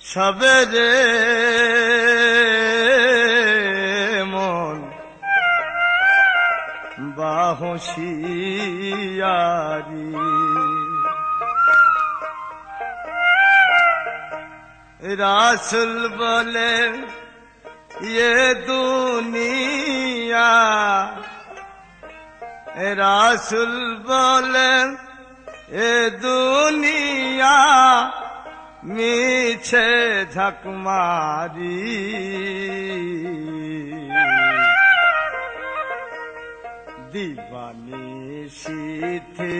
সবেরে মন। বাহসিয়ারি রাসুল বলে ইয়ে দুনিয়া। রাসুল বলে এ দুনিয়া মিছে ঝকমারি দিবানি শীতে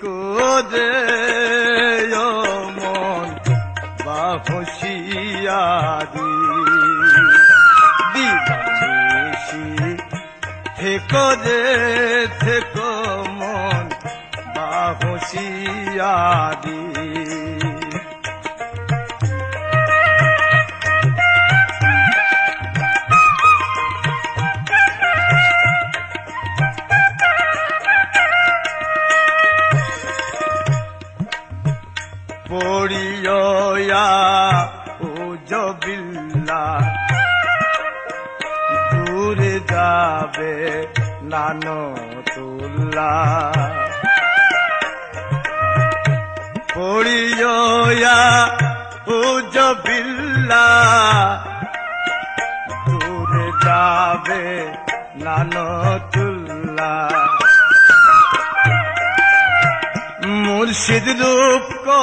কোদে মন বাহুশিয়ারি দিবানি থেকো যে থেকো মন বাহুশিয়ারি পড়িয়া ও জবিল্লা। দূরে যাবে নানো তুল্লা পড়িয়া ও জবিল্লা। দূরে যাবে নানো তুল্লা মুর্শিদ রূপ কো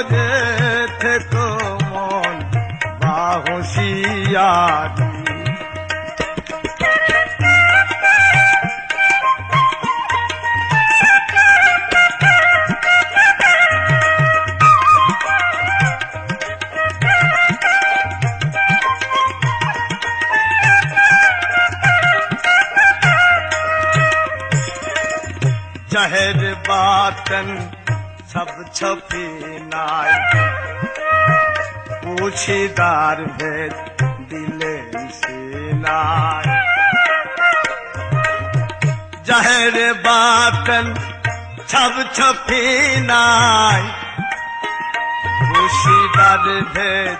खोजे थे को तो मन बाहोशियार। शहर बातन সব ছপি নাই পুছিদার ভেদ দিলেন সিলাই জহর বাতন ছব ছপি নাই পুছিদার ভেদ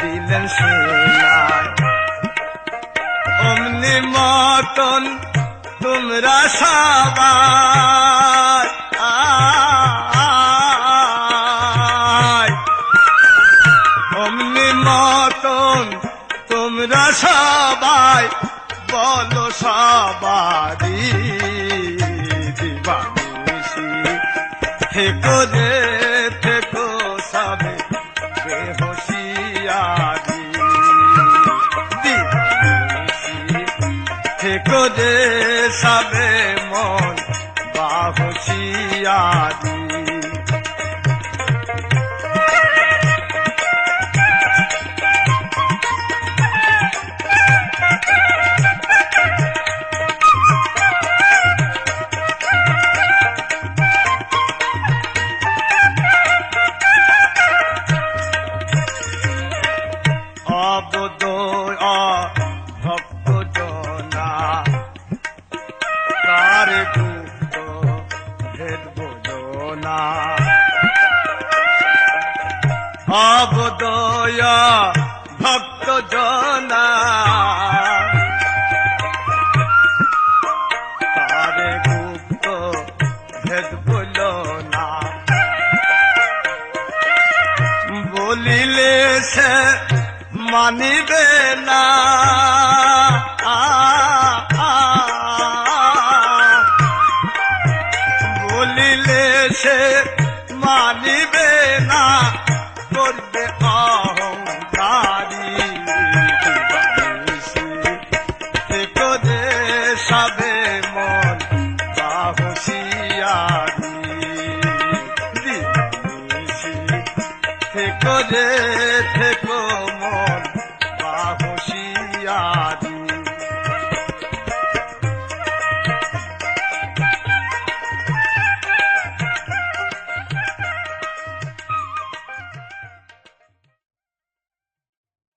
দিলেন সিলাই অমনি মতন তোমরা সবাই সবাই, বলো সবারি দিবানিসি থেকো যে থেকো সবে বেহসিয়ারি দিবানিসি থেকো যে সবে মন, বাহুশিয়ারি। বোঝনা অবদয় ভক্ত জনা তার গুপ্ত না মানিবে না করেছে